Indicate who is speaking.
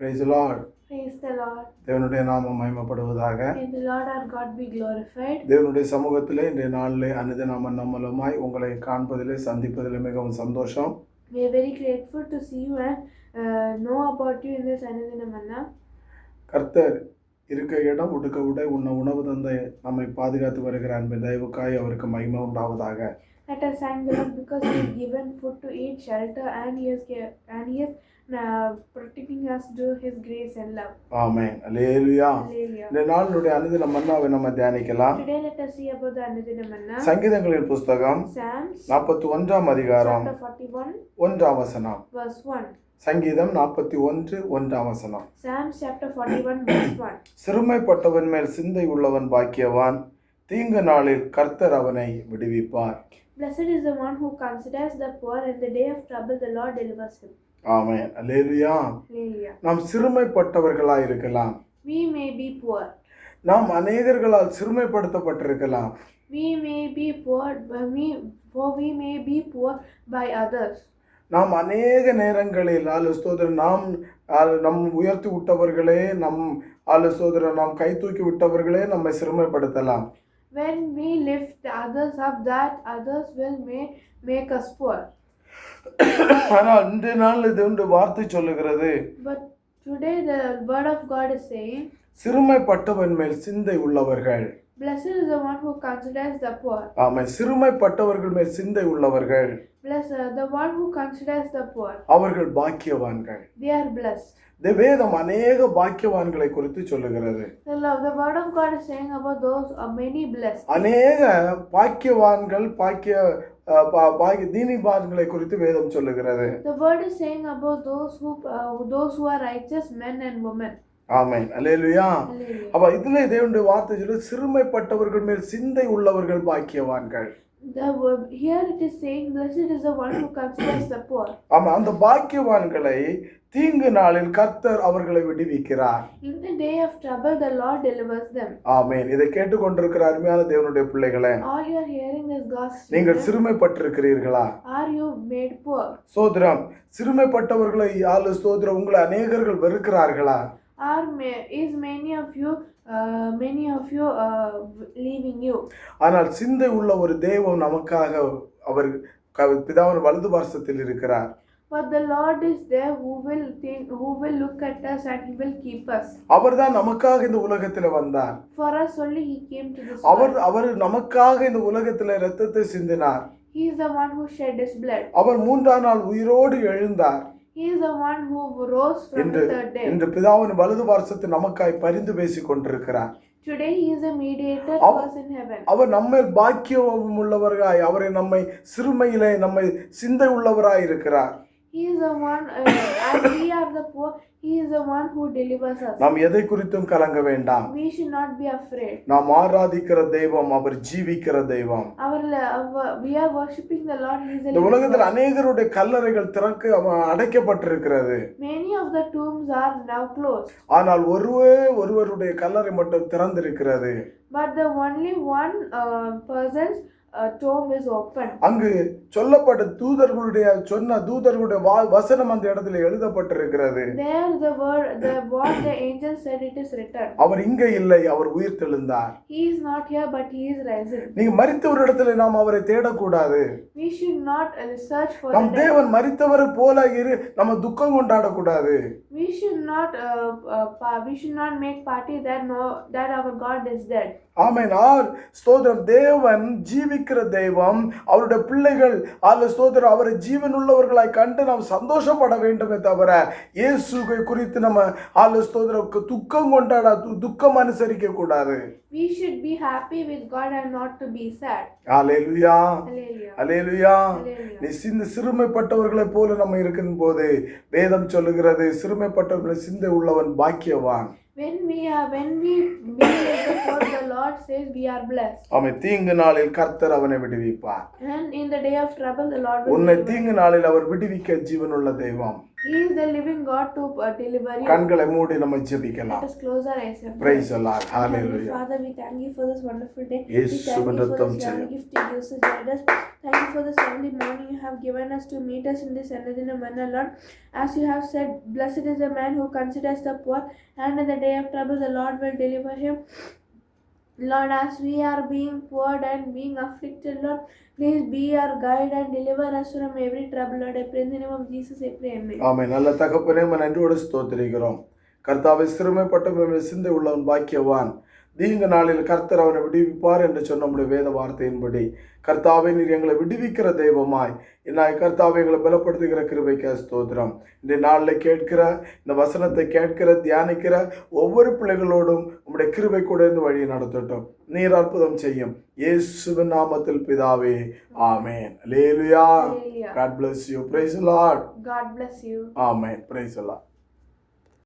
Speaker 1: Price Lord. தேவனுடைய நாமம்
Speaker 2: glorified.
Speaker 1: தேவனுடைய சமூகத்திலே இன்றைய நாளிலே அனுத நாம நம்மளுமாய் உங்களை காண்பதிலே சந்திப்பதிலே மிகவும் சந்தோஷம்
Speaker 2: We are very grateful to see you and uh, know about you in this Anudinamanna.
Speaker 1: கர்த்தர் இருக்க இடம் உடுக்க உடை உண்ண உணவு தந்தை நம்மை பாதுகாத்து வருகிற அன்பின் தயவுக்காய் அவருக்கு மகிமை உண்டாவதாக
Speaker 2: Let us thank the Lord because He has given food to eat, shelter, and He has and He uh, protecting us through His grace and love.
Speaker 1: ஆமென் அல்லேலுயா
Speaker 2: Hallelujah.
Speaker 1: இந்த நாளினுடைய அனுதின மன்னாவை நம்ம தியானிக்கலாம்
Speaker 2: Today let us see about the Anudinamanna.
Speaker 1: சங்கீதங்களின் புஸ்தகம்
Speaker 2: Psalms
Speaker 1: நாற்பத்தி ஒன்றாம் அதிகாரம்
Speaker 2: chapter 41
Speaker 1: ஒன்றாம் வசனம்
Speaker 2: verse 1.
Speaker 1: சங்கீதம் நாற்பத்தி ஒன்று ஒன்றாம் வசனம்
Speaker 2: Psalms chapter 41 verse 1.
Speaker 1: சிறுமைப்பட்டவன் மேல் சிந்தை உள்ளவன் பாக்கியவான் தீங்கு நாளில் கர்த்தர் அவனை விடுவிப்பார்
Speaker 2: Blessed is the one who considers the poor in the day of trouble, the Lord delivers him.
Speaker 1: ஆமென் அல்லேலுயா. நாம் சிறுமைப்பட்டவர்களாய் இருக்கலாம்
Speaker 2: We may be poor.
Speaker 1: நாம் அநேகர்களால் சிறுமைப்படுத்தப்பட்டிருக்கலாம்
Speaker 2: We may be poor, but we, for we may be poor by others.
Speaker 1: நாம் அநேக நேரங்களில் ஆளு ஸ்தோத்திரம் நாம் நம் உயர்த்தி விட்டவர்களே நம் ஆளு ஸ்தோத்திரம் நாம் கை தூக்கி விட்டவர்களே நம்மை சிறுமைப்படுத்தலாம்
Speaker 2: When we lift others up, that others will may, make us poor.
Speaker 1: ஆனால் இன்றைய நாள் இது ஒன்று வார்த்தை சொல்லுகிறது
Speaker 2: But today the word of God is saying,
Speaker 1: சிறுமைப்பட்டவன் மேல் சிந்தை உள்ளவர்கள்
Speaker 2: Blessed is the one who considers the poor.
Speaker 1: ஆமை சிறுமைப்பட்டவர்கள் மேல் சிந்தை உள்ளவர்கள்
Speaker 2: Blessed the one who considers the poor.
Speaker 1: அவர்கள் பாக்கியவான்கள்
Speaker 2: They are blessed.
Speaker 1: இந்த வேதம் அநேக பாக்கியவான்களை குறித்து சொல்லுகிறது
Speaker 2: The, love, the word of God is saying about those are many blessed.
Speaker 1: அநேக பாக்கியவான்கள் பாக்கிய அஹ், பா- பாக்கிய தீனிபான்களை குறித்து வேதம் சொல்லுகிறது
Speaker 2: The word is saying about those who uh, those who are righteous men and women.
Speaker 1: ஆமென் அல்லேலுயா
Speaker 2: Hallelujah.
Speaker 1: அப்ப இதுல தேவனுடைய வார்த்தை சொல்லு சிறுமைப்பட்டவர்கள் மேல் சிந்தை உள்ளவர்கள் பாக்கியவான்கள்
Speaker 2: The word, here it is saying, blessed is the one who considers the poor.
Speaker 1: ஆமா அந்த பாக்கியவான்களை தீங்கு நாளில் கர்த்தர் அவர்களை விடுவிக்கிறார்
Speaker 2: In the day of trouble, the Lord delivers them.
Speaker 1: ஆமென் இதை கேட்டுக்கொண்டிருக்கிற அருமையான தேவனுடைய பிள்ளைகளே
Speaker 2: All you are hearing is God's
Speaker 1: நீங்கள். சிறுமைப்பட்டிருக்கிறீர்களா
Speaker 2: Are you made poor?
Speaker 1: சோதரம் சிறுமைப்பட்டவர்களை ஆளு சோதரம் உங்களை அநேகர்கள் வெறுக்கிறார்களா
Speaker 2: Are is many of you uh, many of you uh, leaving you?
Speaker 1: ஆனால் சிந்தை உள்ள ஒரு தெய்வம் நமக்காக அவர் பிதாவின் வலது பார்சத்தில் இருக்கிறார்
Speaker 2: But the Lord is there who will think, who will look at us and He will keep us.
Speaker 1: அவர்தான் நமக்காக இந்த உலகத்தில் வந்தார்
Speaker 2: For us only He came to this
Speaker 1: our
Speaker 2: world.
Speaker 1: அவர் நமக்காக இந்த உலகத்தில் இரத்தத்தை சிந்தினார்
Speaker 2: He is the one who shed His blood.
Speaker 1: அவர் மூன்றாம் நாள் உயிரோடு எழுந்தார் இன்று பிதாவின் வலது பார்சத்து நமக்காய் பரிந்து பேசிக் கொண்டிருக்கிறார்
Speaker 2: Today He is a mediator
Speaker 1: Av-
Speaker 2: to us in heaven.
Speaker 1: அவர் நம்மை பாக்கியம் உள்ளவராய் அவரை நம்மை சிறுமையிலே நம்மை சிந்தை உள்ளவராய் இருக்கிறார்.
Speaker 2: He is the one, uh, as we are the poor, He is the one who delivers us.
Speaker 1: நாம் எதை குறித்தும் கலங்க வேண்டாம்
Speaker 2: We should not be afraid.
Speaker 1: நாம் ஆராதிக்கிற தெய்வம் அவர் ஜீவிக்கிற தெய்வம்
Speaker 2: Our, our we are worshipping the Lord. He is a
Speaker 1: இந்த உலகத்தில். அநேகருடைய கல்லறைகள் திறக்க அடைக்கப்பட்டிருக்கிறது
Speaker 2: Many of the tombs are now closed,
Speaker 1: ஆனால் ஒருவே ஒருவருடைய கல்லறை மட்டும் திறந்திருக்கிறது
Speaker 2: but the only one uh, person's uh, tomb is open.
Speaker 1: அங்கு சொல்லப்பட்ட தூதர்களுடைய சொன்ன தூதர்களுடைய வசனம் அந்த இடத்துல எழுதப்பட்டிருக்கிறது
Speaker 2: There, the word, the what the angel said, it is written.
Speaker 1: அவர் இங்க இல்லை அவர் உயிர் தெழுந்தார்
Speaker 2: He is not here, but he is risen.
Speaker 1: நீங்க மரித்தவர் இடத்துல நாம் அவரை தேடக்கூடாது
Speaker 2: We should not uh, search for
Speaker 1: நம். தேவன் மரித்தவரை போல இரு நம்ம துக்கம் கொண்டாடக்கூடாது
Speaker 2: We should not uh, uh, we should not make party that no that our God is dead.
Speaker 1: Amen R ஸ்தோத்திரம் தேவன் ஜீவிக்கிற தெய்வம் அவருடைய பிள்ளைகள் ஆளு ஸ்தோத்திரம் அவரை ஜீவன் உள்ளவர்களாய் கண்டு நாம் சந்தோஷப்பட வேண்டுமே தவிர இயேசுவை குறித்து நம்ம ஆளு ஸ்தோத்திரம் துக்கம் கொண்டாட துக்கம் அனுசரிக்க கூடாது.
Speaker 2: We should be happy with God and not to be sad.
Speaker 1: Alleluia
Speaker 2: Hallelujah.
Speaker 1: நீ சிந்த சிறுமைப்பட்டவர்களைப் போல நம்ம இருக்கும் போது வேதம் சொல்லுகிறது சிறுமைப்பட்டவர்களை சிந்தை உள்ளவன் பாக்கியவான்.
Speaker 2: When we are when we meet the poor, the Lord says we are blessed.
Speaker 1: அவன் தீங்கு நாளில் கர்த்தர் அவனை விடுவிப்பார்
Speaker 2: And in the day of trouble, the Lord will
Speaker 1: உன்னை. தீங்கு நாளில் அவர் விடுவிக்க ஜீவனுள்ள தெய்வம்
Speaker 2: He is the living God to uh, deliver you.
Speaker 1: கண்களை மூடி நம்ம ஜெபிக்கலாம்
Speaker 2: Let us close our eyes and pray.
Speaker 1: Praise எல்லாம்
Speaker 2: Heavenly
Speaker 1: hallelujah
Speaker 2: Father, we thank you for this wonderful day. We
Speaker 1: இயேசு
Speaker 2: thank you for
Speaker 1: ரத்தம்
Speaker 2: this
Speaker 1: செய்யும்.
Speaker 2: lovely gift you used to guide us. Thank you for this lovely morning you have given us to meet us in this another manner, Lord. As you have said, blessed is the man who considers the poor, and in the day of trouble the Lord will deliver him. Lord, as we are being poor and being afflicted, Lord, please be our guide and deliver us from every trouble, Lord. I pray in the name of Jesus, I pray, Amen.
Speaker 1: ஆமை நல்ல தகப்பனே உம்மை நன்றியோடு ஸ்தோத்திரிக்கிறோம் கர்த்தாவை சிறுமைப்பட்ட சிந்தை உள்ளவன் பாக்கியவான் தீங்க நாளில் கர்த்தர் அவனை விடுவிப்பார் என்று சொன்ன நம்முடைய வேத வார்த்தையின்படி கர்த்தாவை நீர் எங்களை விடுவிக்கிற தெய்வமாய் நான் கர்த்தாவை எங்களை பலப்படுத்துகிற கிருபைக்கு ஸ்தோத்திரம் இந்த நாளில் கேட்கிற இந்த வசனத்தை கேட்கிற தியானிக்கிற ஒவ்வொரு பிள்ளைகளோடும் உம்முடைய கிருபை கூட இருந்து வழியை நடத்தட்டும் நீர் அற்புதம் செய்யும் இயேசுவின் நாமத்தில் பிதாவே ஆமென் லேலுயா
Speaker 2: Hallelujah.
Speaker 1: God bless you. Praise the Lord.
Speaker 2: God bless you.
Speaker 1: Amen. Praise the Lord.